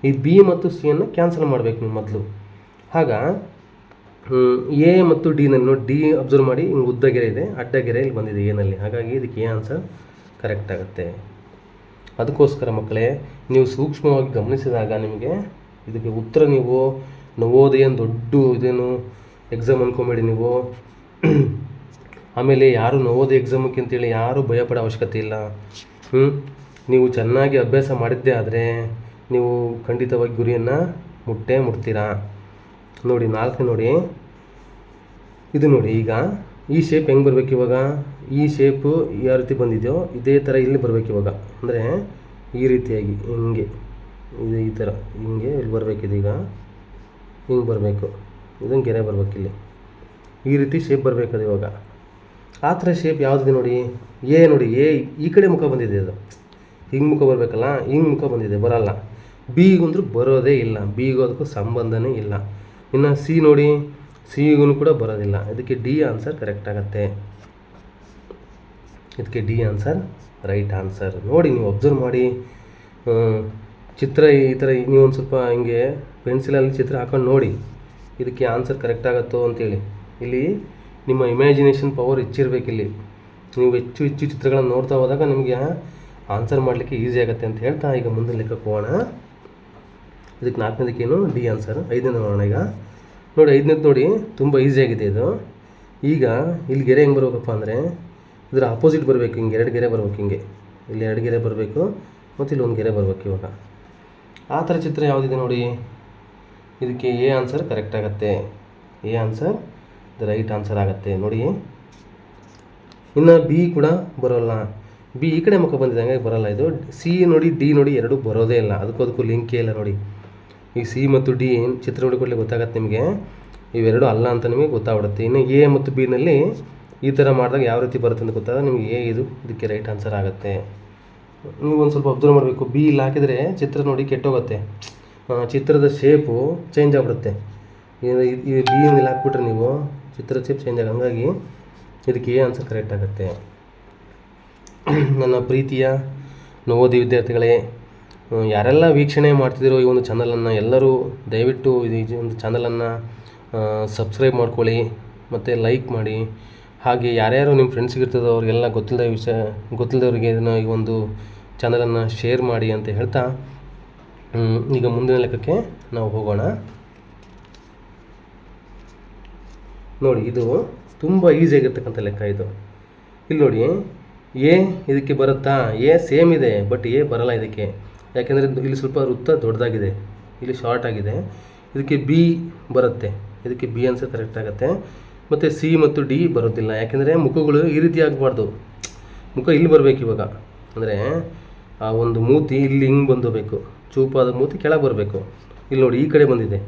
ಈ ಬಿ ಮತ್ತು ಸಿಯನ್ನು ಕ್ಯಾನ್ಸಲ್ ಮಾಡಬೇಕು ನೀವು ಮೊದಲು. ಆಗ ಎ ಮತ್ತು ಡಿ ನೋಡಿ ಡಿ ಅಬ್ಸರ್ವ್ ಮಾಡಿ, ಹಿಂಗೆ ಉದ್ದ ಗೆರೆ ಇದೆ, ಅಡ್ಡ ಗೆರೆ ಇಲ್ಲಿ ಬಂದಿದೆ ಎನಲ್ಲಿ ಹಾಗಾಗಿ ಇದಕ್ಕೆ ಎ ಆನ್ಸರ್ ಕರೆಕ್ಟ್ ಆಗುತ್ತೆ. ಅದಕ್ಕೋಸ್ಕರ ಮಕ್ಕಳೇ, ನೀವು ಸೂಕ್ಷ್ಮವಾಗಿ ಗಮನಿಸಿದಾಗ ನಿಮಗೆ ಇದಕ್ಕೆ ಉತ್ತರ ನೀವು ನವೋದಯ ದೊಡ್ಡ ಇದೇನು ಎಕ್ಸಾಮ್ ಅಂದ್ಕೊಂಬೇಡಿ ನೀವು. ಆಮೇಲೆ ಯಾರು ನವೋದಯ ಎಕ್ಸಾಮಕ್ಕೆ ಅಂತೇಳಿ ಯಾರೂ ಭಯಪಡೋ ಅವಶ್ಯಕತೆ ಇಲ್ಲ. ಹ್ಞೂ ನೀವು ಚೆನ್ನಾಗಿ ಅಭ್ಯಾಸ ಮಾಡಿದ್ದೇ ಆದರೆ ನೀವು ಖಂಡಿತವಾಗಿ ಗುರಿಯನ್ನು ಮುಟ್ಟೇ ಮುಟ್ತೀರಾ? ನೋಡಿ ನಾಲ್ಕು ನೋಡಿ. ಇದು ನೋಡಿ ಈಗ. ಈ ಶೇಪ್ ಹೆಂಗೆ ಬರಬೇಕು ಇವಾಗ? ಈ ಶೇಪು ಯಾವ ರೀತಿ ಬಂದಿದೆಯೋ ಇದೇ ಥರ ಇಲ್ಲಿ ಬರಬೇಕು ಇವಾಗ. ಅಂದರೆ ಈ ರೀತಿಯಾಗಿ, ಹಿಂಗೆ. ಇದು ಈ ಥರ ಹಿಂಗೆ ಇಲ್ಲಿ ಬರಬೇಕಿದೆ ಈಗ. ಹಿಂಗೆ ಬರಬೇಕು. ಇದನ್ನು ಗೆರೆ ಬರ್ಬೇಕು ಇಲ್ಲಿ ಈ ರೀತಿ ಶೇಪ್ ಬರಬೇಕದು ಇವಾಗ. ಆ ಥರ ಶೇಪ್ ಯಾವುದಿದೆ ನೋಡಿ? ಎ ನೋಡಿ ಎ ಈ ಕಡೆ ಮುಖ ಬಂದಿದೆ ಅದು. ಹಿಂಗೆ ಮುಖ ಬರಬೇಕಲ್ಲ? ಹಿಂಗೆ ಮುಖ ಬಂದಿದೆ, ಬರಲ್ಲ. ಬೀಗಂದ್ರೂ ಬರೋದೇ ಇಲ್ಲ. ಬಿಗೂ ಅದಕ್ಕೂ ಸಂಬಂಧನೇ ಇಲ್ಲ. ಇನ್ನು ಸಿ ನೋಡಿ ಸಿಗೂ ಕೂಡ ಬರೋದಿಲ್ಲ. ಇದಕ್ಕೆ ಡಿ ಆನ್ಸರ್ ಕರೆಕ್ಟ್ ಆಗುತ್ತೆ. ಇದಕ್ಕೆ ಡಿ ಆನ್ಸರ್ ರೈಟ್ ಆನ್ಸರ್ ನೋಡಿ, ನೀವು ಅಬ್ಸರ್ವ್ ಮಾಡಿ. ಚಿತ್ರ ಈ ಥರ ನೀವು ಒಂದು ಸ್ವಲ್ಪ ಹಿಂಗೆ ಪೆನ್ಸಿಲಲ್ಲಿ ಚಿತ್ರ ಹಾಕೊಂಡು ನೋಡಿ. ಇದಕ್ಕೆ ಆನ್ಸರ್ ಕರೆಕ್ಟ್ ಆಗುತ್ತೋ ಅಂತೇಳಿ. ಇಲ್ಲಿ ನಿಮ್ಮ ಇಮ್ಯಾಜಿನೇಷನ್ ಪವರ್ ಹೆಚ್ಚಿರ್ಬೇಕು ಇಲ್ಲಿ ನೀವು ಹೆಚ್ಚು ಹೆಚ್ಚು ಚಿತ್ರಗಳನ್ನು ನೋಡ್ತಾ ಹೋದಾಗ ನಿಮಗೆ ಆನ್ಸರ್ ಮಾಡಲಿಕ್ಕೆ ಈಸಿ ಆಗುತ್ತೆ ಅಂತ ಹೇಳ್ತಾ ಈಗ ಮುಂದಿನ ಲೆಕ್ಕಕ್ಕೆ ಹೋಗೋಣ. ಇದಕ್ಕೆ ನಾಲ್ಕನೇದಕ್ಕೇನು ಡಿ ಆನ್ಸರ್ ಐದನೇ ನೋಡೋಣ ಈಗ. ನೋಡಿ ಐದನೇದು ನೋಡಿ, ತುಂಬ ಈಸಿಯಾಗಿದೆ ಇದು. ಈಗ ಇಲ್ಲಿ ಗೆರೆ ಹೆಂಗೆ ಬರಬೇಕಪ್ಪ ಅಂದರೆ, ಇದರ ಅಪೋಸಿಟ್ ಬರಬೇಕು ಹಿಂಗೆ, ಎರಡು ಗೆರೆ ಬರ್ಬೇಕು ಹಿಂಗೆ. ಇಲ್ಲಿ ಎರಡು ಗೆರೆ ಬರಬೇಕು, ಮತ್ತು ಇಲ್ಲಿ ಒಂದು ಗೆರೆ ಬರ್ಬೇಕು ಇವಾಗ. ಆ ಥರ ಚಿತ್ರ ಯಾವುದಿದೆ ನೋಡಿ? ಇದಕ್ಕೆ ಎ ಆನ್ಸರ್ ಕರೆಕ್ಟ್ ಆಗುತ್ತೆ. A answer the right answer ಆಗುತ್ತೆ. ನೋಡಿ, ಇನ್ನು ಬಿ ಕೂಡ ಬರೋಲ್ಲ. ಬಿ ಈ ಕಡೆ ಮುಖ ಬಂದಿದೆ, ಹಂಗಾಗಿ ಬರೋಲ್ಲ ಇದು. ಸಿ ನೋಡಿ ಡಿ ನೋಡಿ ಎರಡೂ ಬರೋದೇ ಇಲ್ಲ. ಅದಕ್ಕೂ ಅದಕ್ಕೂ ಲಿಂಕೇ ಇಲ್ಲ ನೋಡಿ. ಈ ಸಿ ಮತ್ತು ಡಿ ಚಿತ್ರ ನೋಡಿಕೊಳ್ಳಿ, ಗೊತ್ತಾಗತ್ತೆ ನಿಮಗೆ? ಇವೆರಡು ಅಲ್ಲ ಅಂತ ನಿಮಗೆ ಗೊತ್ತಾಗ್ಬಿಡುತ್ತೆ. ಇನ್ನು ಎ ಮತ್ತು ಬಿನಲ್ಲಿ ಈ ಥರ ಮಾಡಿದಾಗ ಯಾವ ರೀತಿ ಬರುತ್ತೆ ಅಂತ ಗೊತ್ತಾಗ ನಿಮಗೆ ಎ ಇದು, ಇದಕ್ಕೆ ರೈಟ್ ಆನ್ಸರ್ ಆಗುತ್ತೆ. ನೀವು ಒಂದು ಸ್ವಲ್ಪ ಅಬ್ಸರ್ವ್ ಮಾಡಬೇಕು. ಬಿ ಇಲ್ಲಿ ಹಾಕಿದರೆ ಚಿತ್ರ ನೋಡಿ ಕೆಟ್ಟೋಗುತ್ತೆ. ಚಿತ್ರದ ಶೇಪು ಚೇಂಜ್ ಆಗಿಬಿಡುತ್ತೆ. ಇದು ಬಿ ಇಲ್ಲಿ ಹಾಕ್ಬಿಟ್ರೆ ನೀವು. ಚಿತ್ರದ ಚಿಪ್ ಚೇಂಜ್ ಆಗಿ ಹಂಗಾಗಿ ಇದಕ್ಕೆ ಎ ಆನ್ಸರ್ ಕರೆಕ್ಟ್ ಆಗುತ್ತೆ? ನನ್ನ ಪ್ರೀತಿಯ ನವೋದಿ ವಿದ್ಯಾರ್ಥಿಗಳೇ ಯಾರೆಲ್ಲ ವೀಕ್ಷಣೆ ಮಾಡ್ತಿದ್ದೀರೋ ಈ ಒಂದು ಚಾನಲನ್ನು ಎಲ್ಲರೂ ದಯವಿಟ್ಟು ಈ ಒಂದು ಚಾನಲನ್ನು ಸಬ್ಸ್ಕ್ರೈಬ್ ಮಾಡ್ಕೊಳ್ಳಿ, ಮತ್ತು ಲೈಕ್ ಮಾಡಿ. ಹಾಗೆ ಯಾರ್ಯಾರು ನಿಮ್ಮ ಫ್ರೆಂಡ್ಸ್ಗೆ ಇರ್ತದೋ ಅವ್ರಿಗೆಲ್ಲ ಗೊತ್ತಿಲ್ಲದ ವಿಷಯ ಗೊತ್ತಿಲ್ಲದವ್ರಿಗೆ ಇದನ್ನು ಈ ಒಂದು ಚಾನಲನ್ನು ಶೇರ್ ಮಾಡಿ ಅಂತ ಹೇಳ್ತಾ ಈಗ ಮುಂದಿನ ಲೆಕ್ಕಕ್ಕೆ ನಾವು ಹೋಗೋಣ. ನೋಡಿ, ಇದು ತುಂಬ ಈಸಿಯಾಗಿರ್ತಕ್ಕಂಥ ಲೆಕ್ಕ ಇದು. ಇಲ್ಲಿ ನೋಡಿ, ಎ ಇದಕ್ಕೆ ಬರುತ್ತಾ? ಎ ಸೇಮ್ ಇದೆ ಬಟ್ ಎ ಬರಲ್ಲ ಇದಕ್ಕೆ. ಯಾಕೆಂದರೆ ಇಲ್ಲಿ ಸ್ವಲ್ಪ ವೃತ್ತ ದೊಡ್ಡದಾಗಿದೆ. ಇಲ್ಲಿ ಶಾರ್ಟ್ ಆಗಿದೆ. ಇದಕ್ಕೆ ಬಿ ಬರುತ್ತೆ. ಇದಕ್ಕೆ ಬಿ ಅನ್ಸರ್ ಕರೆಕ್ಟ್ ಆಗುತ್ತೆ. ಮತ್ತು ಸಿ ಮತ್ತು ಡಿ ಬರೋದಿಲ್ಲ ಯಾಕೆಂದರೆ ಮುಖಗಳು ಈ ರೀತಿ ಆಗಬಾರ್ದು. ಮುಖ ಇಲ್ಲಿ ಬರಬೇಕು ಇವಾಗ. ಅಂದರೆ ಆ ಒಂದು ಮೂತಿ ಇಲ್ಲಿ ಹಿಂಗೆ ಬಂದಬೇಕು ಚೂಪಾದ ಮೂತಿ ಕೆಳಗೆ ಬರಬೇಕು. ಇಲ್ಲಿ ನೋಡಿ, ಈ ಕಡೆ ಬಂದಿದೆ.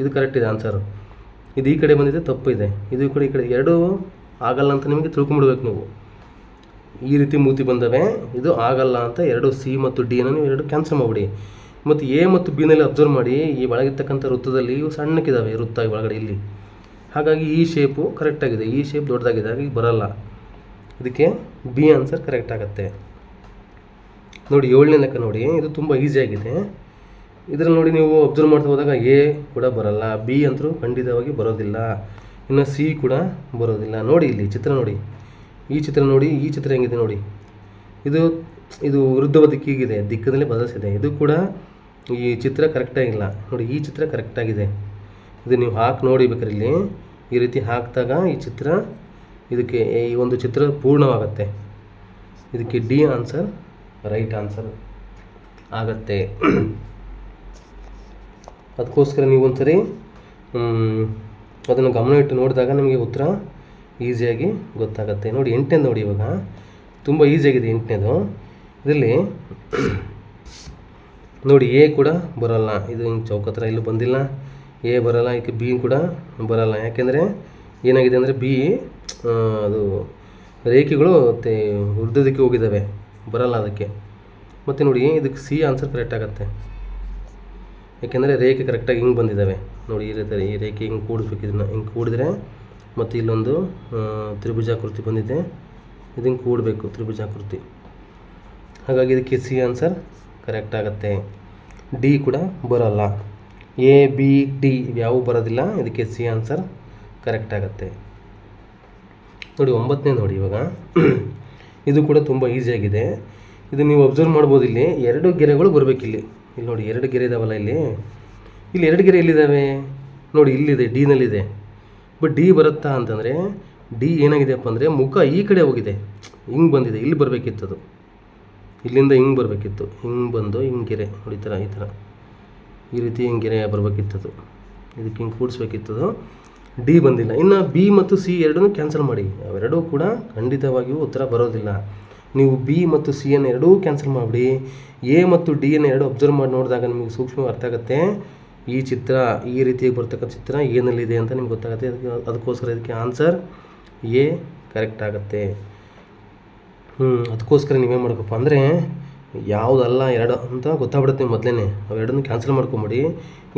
ಇದು ಕರೆಕ್ಟ್ ಇದೆ ಆನ್ಸರು ಇದು ಈ ಕಡೆ ಬಂದಿದೆ ಇದೆ. ಇದು ಈ ಕಡೆ ಈ ಕಡೆ ಎರಡೂ ಆಗಲ್ಲ ಅಂತ ನಿಮಗೆ ತಿಳ್ಕೊಂಬಿಡ್ಬೇಕು ನೀವು. ಈ ರೀತಿ ಮೂತಿ ಬಂದವೆ, ಇದು ಆಗಲ್ಲ ಅಂತ ಎರಡು ಸಿ ಮತ್ತು ಡಿ ಅನ್ನು ನೀವು ಎರಡು ಕ್ಯಾನ್ಸಲ್ ಮಾಡಿಬಿಡಿ. ಮತ್ತು ಎ ಮತ್ತು ಬಿನಲ್ಲಿ ಅಬ್ಸರ್ವ್ ಮಾಡಿ, ಈ ಒಳಗಿರ್ತಕ್ಕಂಥ ವೃತ್ತದಲ್ಲಿ ಇವು ಸಣ್ಣಕ್ಕಿದ್ದಾವೆ ವೃತ್ತ ಒಳಗಡೆ ಇಲ್ಲಿ. ಹಾಗಾಗಿ ಈ ಶೇಪು ಕರೆಕ್ಟಾಗಿದೆ ಈ ಶೇಪ್ ದೊಡ್ಡದಾಗಿದೆ, ಹಾಗಾಗಿ ಬರಲ್ಲ. ಇದಕ್ಕೆ ಬಿ ಆನ್ಸರ್ ಕರೆಕ್ಟ್ ಆಗುತ್ತೆ. ನೋಡಿ, ಏಳನೇ ಲೆಕ್ಕ ನೋಡಿ, ಇದು ತುಂಬ ಈಸಿಯಾಗಿದೆ ಇದರಲ್ಲಿ ನೋಡಿ ನೀವು ಅಬ್ಸರ್ವ್ ಮಾಡ್ತಾ ಹೋದಾಗ ಎ ಕೂಡ ಬರಲ್ಲ, ಬಿ ಅಂತೂ ಖಂಡಿತವಾಗಿ ಬರೋದಿಲ್ಲ. ಇನ್ನು ಸಿ ಕೂಡ ಬರೋದಿಲ್ಲ. ನೋಡಿ ಇಲ್ಲಿ ಚಿತ್ರ ನೋಡಿ. ಈ ಚಿತ್ರ ನೋಡಿ, ಈ ಚಿತ್ರ ಹೆಂಗಿದೆ ನೋಡಿ. ಇದು ಇದು ವಿರುದ್ಧವ ದಿಕ್ಕಿಗಿದೆ ದಿಕ್ಕದಲ್ಲಿ ಬದಲಿಸಿದೆ ಇದು ಕೂಡ ಈ ಚಿತ್ರ ಕರೆಕ್ಟಾಗಿಲ್ಲ ನೋಡಿ, ಈ ಚಿತ್ರ ಕರೆಕ್ಟಾಗಿದೆ ಇದು ನೀವು ಹಾಕಿ ನೋಡಿ ಇಲ್ಲಿ. ಈ ರೀತಿ ಹಾಕಿದಾಗ ಈ ಚಿತ್ರ ಇದಕ್ಕೆ, ಈ ಒಂದು ಚಿತ್ರ ಪೂರ್ಣವಾಗುತ್ತೆ. ಇದಕ್ಕೆ ಡಿ ಆನ್ಸರ್, ರೈಟ್ ಆನ್ಸರ್ ಆಗತ್ತೆ. ಅದಕ್ಕೋಸ್ಕರ ನೀವು ಒಂದ್ಸರಿ ಅದನ್ನು ಗಮನ ಇಟ್ಟು ನೋಡಿದಾಗ ನಿಮಗೆ ಉತ್ತರ ಈಸಿಯಾಗಿ ಗೊತ್ತಾಗುತ್ತೆ. ನೋಡಿ, ಎಂಟನೇದು ನೋಡಿ ಇವಾಗ. ತುಂಬ ಈಸಿಯಾಗಿದೆ ಎಂಟನೇದು. ಇದರಲ್ಲಿ, ನೋಡಿ, ಎ ಕೂಡ ಬರೋಲ್ಲ. ಇದು ಹಿಂಗೆ ಚೌಕತ್ರ ಇಲ್ಲೂ ಬಂದಿಲ್ಲ. ಎ ಬರೋಲ್ಲ, ಇದಕ್ಕೆ ಬಿ ಕೂಡ ಬರೋಲ್ಲ. ಯಾಕೆಂದರೆ, ಏನಾಗಿದೆ ಅಂದರೆ ಬಿ ಅದು ರೇಖೆಗಳು ಮತ್ತು ಉದ್ದದಕ್ಕೆ ಹೋಗಿದ್ದಾವೆ. ಬರಲ್ಲ ಅದಕ್ಕೆ. ಮತ್ತು ನೋಡಿ, ಇದಕ್ಕೆ ಸಿ ಆನ್ಸರ್ ಕರೆಕ್ಟ್ ಆಗುತ್ತೆ. ಯಾಕೆಂದರೆ ರೇಖೆ ಕರೆಕ್ಟಾಗಿ ಹಿಂಗೆ ಬಂದಿದ್ದಾವೆ ನೋಡಿ ಈ ರೀತಿ ಈ ರೇಖೆ ಹಿಂಗೆ ಕೂಡಿಸ್ಬೇಕು ಇದನ್ನು, ಹಿಂಗೆ ಕೂಡಿದ್ರೆ ಮತ್ತು ಇಲ್ಲೊಂದು ತ್ರಿಭುಜಾಕೃತಿ ಬಂದಿದೆ. ಇದು ಹಿಂಗೆ ಕೂಡಬೇಕು ತ್ರಿಭುಜಾಕೃತಿ. ಹಾಗಾಗಿ ಇದಕ್ಕೆ ಸಿ ಆನ್ಸರ್ ಕರೆಕ್ಟ್ ಆಗುತ್ತೆ. ಡಿ ಕೂಡ ಬರೋಲ್ಲ. ಎ ಬಿ ಡಿ ಯಾವ ಬರೋದಿಲ್ಲ. ಇದಕ್ಕೆ ಸಿ ಆನ್ಸರ್ ಕರೆಕ್ಟ್ ಆಗುತ್ತೆ. ನೋಡಿ ಒಂಬತ್ತನೇ ನೋಡಿ ಇವಾಗ. ಇದು ಕೂಡ ತುಂಬ ಈಸಿಯಾಗಿದೆ ಇದು ನೀವು ಅಬ್ಸರ್ವ್ ಮಾಡ್ಬೋದು ಇಲ್ಲಿ. ಎರಡು ಗೆರೆಗಳು ಬರಬೇಕಿಲ್ಲಿ. ಇಲ್ಲಿ ನೋಡಿ ಎರಡು ಗೆರೆ ಇದಾವಲ್ಲ ಇಲ್ಲಿ. ಇಲ್ಲಿ ಎರಡು ಗೆರೆ ಎಲ್ಲಿದ್ದಾವೆ ನೋಡಿ ಇಲ್ಲಿದೆ, ಡಿನಲ್ಲಿದೆ. ಬಟ್ ಡಿ ಬರುತ್ತಾ ಅಂತಂದರೆ, ಡಿ ಏನಾಗಿದೆಯಪ್ಪ ಅಂದರೆ ಮುಖ ಈ ಕಡೆ ಹೋಗಿದೆ. ಹಿಂಗೆ ಬಂದಿದೆ, ಇಲ್ಲಿ ಬರಬೇಕಿತ್ತು ಅದು ಇಲ್ಲಿಂದ ಹಿಂಗೆ ಬರಬೇಕಿತ್ತು. ಹಿಂಗೆ ಬಂದು ಹಿಂಗೆ ಗೆರೆ, ನೋಡಿ ಈ ಥರ ಈ ಥರ. ಈ ರೀತಿ ಹಿಂಗೆ ಗೆರೆ ಅದು ಇದಕ್ಕೆ ಹಿಂಗೆ ಅದು ಡಿ ಬಂದಿಲ್ಲ. ಇನ್ನು ಬಿ ಮತ್ತು ಸಿ ಎರಡನ್ನೂ ಕ್ಯಾನ್ಸಲ್ ಮಾಡಿ. ಅವೆರಡೂ ಕೂಡ ಖಂಡಿತವಾಗಿಯೂ ಉತ್ತರ ಬರೋದಿಲ್ಲ. ನೀವು ಬಿ ಮತ್ತು ಸಿ ಅನ್ನು ಎರಡೂ ಕ್ಯಾನ್ಸಲ್ ಮಾಡಿಬಿಡಿ. ಎ ಮತ್ತು ಡಿ ಅನ್ನು ಎರಡು ಅಬ್ಸರ್ವ್ ಮಾಡಿ ನೋಡಿದಾಗ ನಿಮಗೆ ಸೂಕ್ಷ್ಮವಾಗಿ ಅರ್ಥ ಆಗುತ್ತೆ. ಈ ಚಿತ್ರ, ಈ ರೀತಿಯಾಗಿ ಬರ್ತಕ್ಕಂಥ ಚಿತ್ರ ಏನಲ್ಲಿದೆ ಅಂತ ನಿಮ್ಗೆ ಗೊತ್ತಾಗುತ್ತೆ. ಅದಕ್ಕೆ, ಅದಕ್ಕೋಸ್ಕರ ಇದಕ್ಕೆ ಆನ್ಸರ್ ಎ ಕರೆಕ್ಟ್ ಆಗುತ್ತೆ. ಹ್ಞೂ ಅದಕ್ಕೋಸ್ಕರ ನೀವೇನು ಮಾಡ್ಬೇಕಪ್ಪ ಅಂದರೆ ಯಾವುದಲ್ಲ ಎರಡು ಅಂತ ಗೊತ್ತಾಗ್ಬಿಡುತ್ತೆ ನೀವು ಮೊದಲೇ ಎರಡನ್ನು ಕ್ಯಾನ್ಸಲ್ ಮಾಡ್ಕೊಂಬಿಡಿ.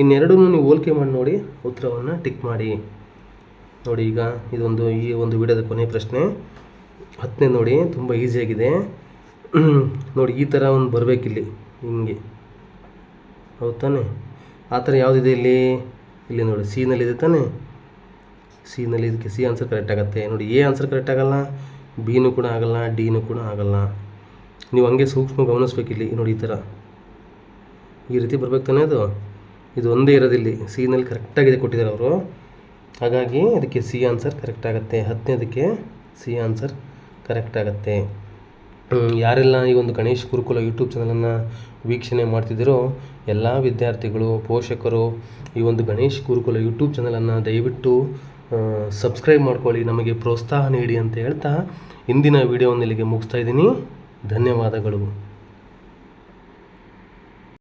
ಇನ್ನೆರಡನ್ನು ನೀವು ಹೋಲಿಕೆ ಮಾಡಿ ನೋಡಿ ಉತ್ತರವನ್ನು ಟಿಕ್ ಮಾಡಿ. ನೋಡಿ ಈಗ ಇದೊಂದು, ಈ ಒಂದು ವಿಡಿಯೋದ ಕೊನೆಯ ಪ್ರಶ್ನೆ. ಹತ್ತನೇ ನೋಡಿ, ತುಂಬ ಈಸಿಯಾಗಿದೆ ನೋಡಿ, ಈ ಥರ ಒಂದು ಬರಬೇಕಿಲ್ಲಿ ಹಿಂಗೆ ಹೌದು ತಾನೆ? ಆ ಥರ ಯಾವುದಿದೆ ಇಲ್ಲಿ? ಇಲ್ಲಿ ನೋಡಿ ಸಿನಲ್ಲಿದೆ ತಾನೆ? ಸಿನಲ್ಲಿ ಇದಕ್ಕೆ ಸಿ ಆನ್ಸರ್ ಕರೆಕ್ಟ್ ಆಗುತ್ತೆ. ನೋಡಿ ಎ ಆನ್ಸರ್ ಕರೆಕ್ಟ್ ಆಗಲ್ಲ ಬಿನೂ ಕೂಡ ಆಗಲ್ಲ ಡಿನೂ ಕೂಡ ಆಗಲ್ಲ. ನೀವು ಹಂಗೆ ಸೂಕ್ಷ್ಮ ಗಮನಿಸ್ಬೇಕಿಲ್ಲಿ ನೋಡಿ ಈ ಥರ ಈ ರೀತಿ ಬರ್ಬೇಕು ತಾನೇ ಅದು? ಇದು ಒಂದೇ ಇರೋದಿಲ್ಲಿ ಸಿನಲ್ಲಿ ಕರೆಕ್ಟಾಗಿದೆ ಕೊಟ್ಟಿದ್ದಾರೆ ಅವರು. ಹಾಗಾಗಿ ಅದಕ್ಕೆ ಸಿ ಆನ್ಸರ್ ಕರೆಕ್ಟ್ ಆಗುತ್ತೆ. ಹತ್ತನೇದಕ್ಕೆ ಸಿ ಆನ್ಸರ್ ಕರೆಕ್ಟ್ ಆಗುತ್ತೆ. ಯಾರೆಲ್ಲ ಈ ಒಂದು ಗಣೇಶ್ ಗುರುಕುಲ ಯೂಟ್ಯೂಬ್ ಚಾನಲನ್ನು ವೀಕ್ಷಣೆ ಮಾಡ್ತಿದ್ದೀರೋ ಎಲ್ಲ ವಿದ್ಯಾರ್ಥಿಗಳು, ಪೋಷಕರು, ಈ ಒಂದು ಗಣೇಶ್ ಗುರುಕುಲ ಯೂಟ್ಯೂಬ್ ಚಾನಲನ್ನು ದಯವಿಟ್ಟು ಸಬ್ಸ್ಕ್ರೈಬ್ ಮಾಡ್ಕೊಳ್ಳಿ, ನಮಗೆ ಪ್ರೋತ್ಸಾಹ ನೀಡಿ ಅಂತ ಹೇಳ್ತಾ ಇಂದಿನ ವಿಡಿಯೋವನ್ನು ಇಲ್ಲಿಗೆ ಮುಗಿಸ್ತಾ ಇದ್ದೀನಿ. ಧನ್ಯವಾದಗಳು.